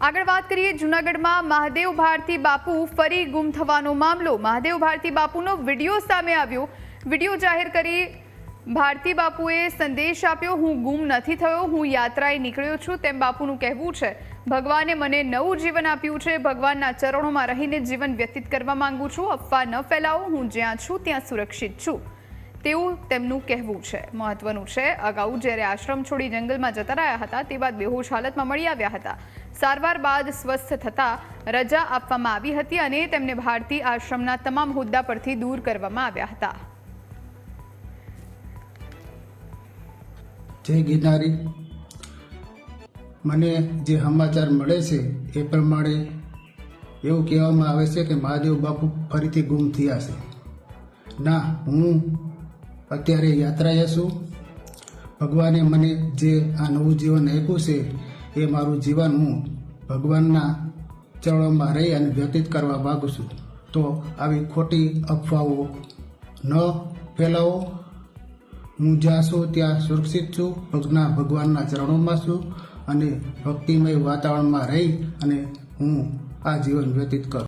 આગળ વાત કરીએ જૂનાગઢમાં મહાદેવ ભારતી બાપુ ફરી ગુમ થવાનો મામલો. મહાદેવ ભારતી બાપુનો વીડિયો સામે આવ્યો. વીડિયો જાહેર કરી ભારતી બાપુએ સંદેશ આપ્યો, હું ગુમ નથી થયો, હું યાત્રાએ નીકળ્યો છું. તેમ બાપુનું કહેવું છે. ભગવાને મને નવું જીવન આપ્યું છે. ભગવાનના ચરણોમાં રહીને જીવન વ્યતીત કરવા માંગુ છું. અફવા ન ફેલાવો, હું જ્યાં છું, ત્યાં સુરક્ષિત છું. તેવું તેમનું કહેવું છે, મહત્વનું છે. અગાઉ જ્યારે આશ્રમ છોડી જંગલમાં જતા રહ્યા હતા, તે બાદ બેહોશ હાલતમાં મળી આવ્યા હતા. સારવાર બાદ સ્વસ્થ થતા રજા આપવામાં આવી હતી અને તેમને ભારતી આશ્રમના તમામ હોદ્દા પરથી દૂર કરવામાં આવ્યા હતા. જય ગિરનારી. મને જે સમાચાર મળે છે, એ પ્રમાણે એવું કહેવામાં આવે છે કે મહાદેવ બાપુ ફરીથી ગુમ થયા છે. ના, હું અત્યારે યાત્રાએ છું. ભગવાને મને જે આ નવું જીવન આપ્યું છે, એ મારું જીવન હું ભગવાનના ચરણોમાં રહી અને વ્યતીત કરવા માગું છું. તો આવી ખોટી અફવાઓ ન ફેલાવો. હું જ્યાં છું ત્યાં સુરક્ષિત છું, ભગના ભગવાનના ચરણોમાં છું અને ભક્તિમય વાતાવરણમાં રહી અને હું આ જીવન વ્યતીત કરું.